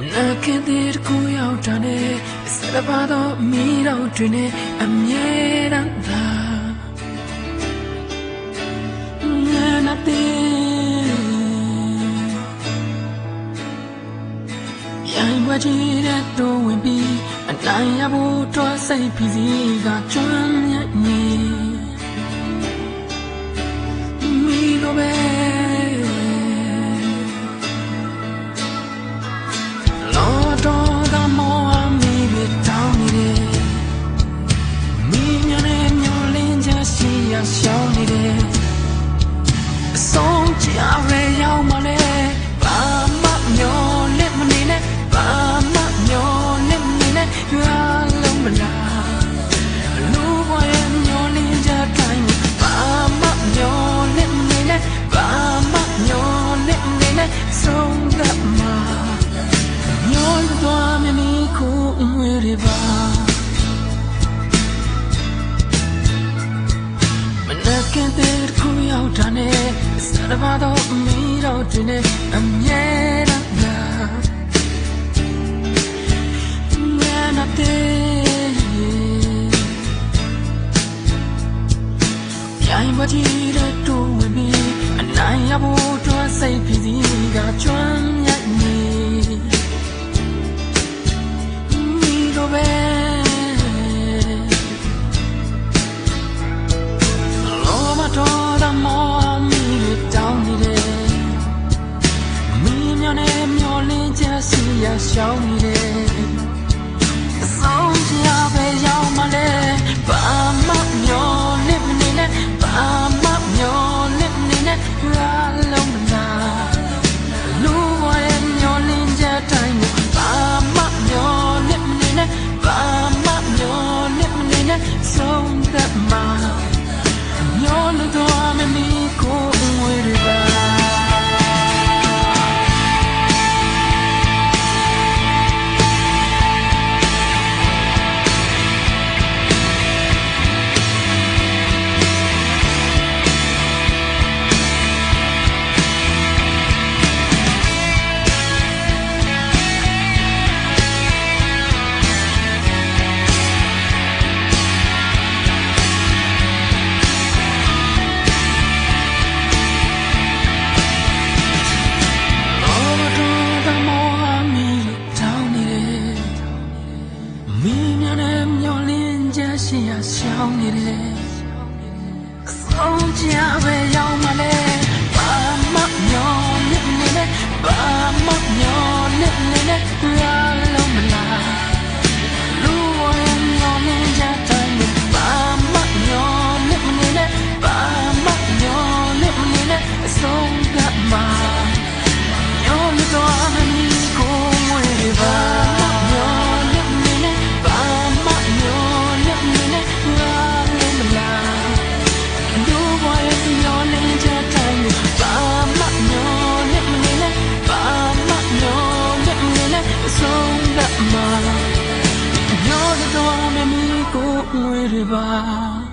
နာကင်တဲ့ကိုရောက်တာနဲ့စရပါတော့မီတော့တွင်နဲ့အမြဲတမ်းသာငါနာတဲ့ရိုင်းဝကြီးတဲ့တော်ဝင်ပြီးအတိုင်းရဖို့တော့စိတ်ဖြစ်စီကကျွမ်းမြတ်နေ ကင်းတဲ့ခုရောက်တာနဲ့စတဘာတော့မီတော့တင်နေအမြဲတမ်းလာငါနာတဲ့ပြိုင်မတီးတဲ့တူဝင်ပြီးအနိုင်ရဖို့တွန်းစိတ်ဖြစ်စီက 呀，小米嘞。 နဲ့မျောလင်းချက်ရှိရရှောင်းနေတယ်ကောင်းကြပဲရောက်မလဲ no hierba.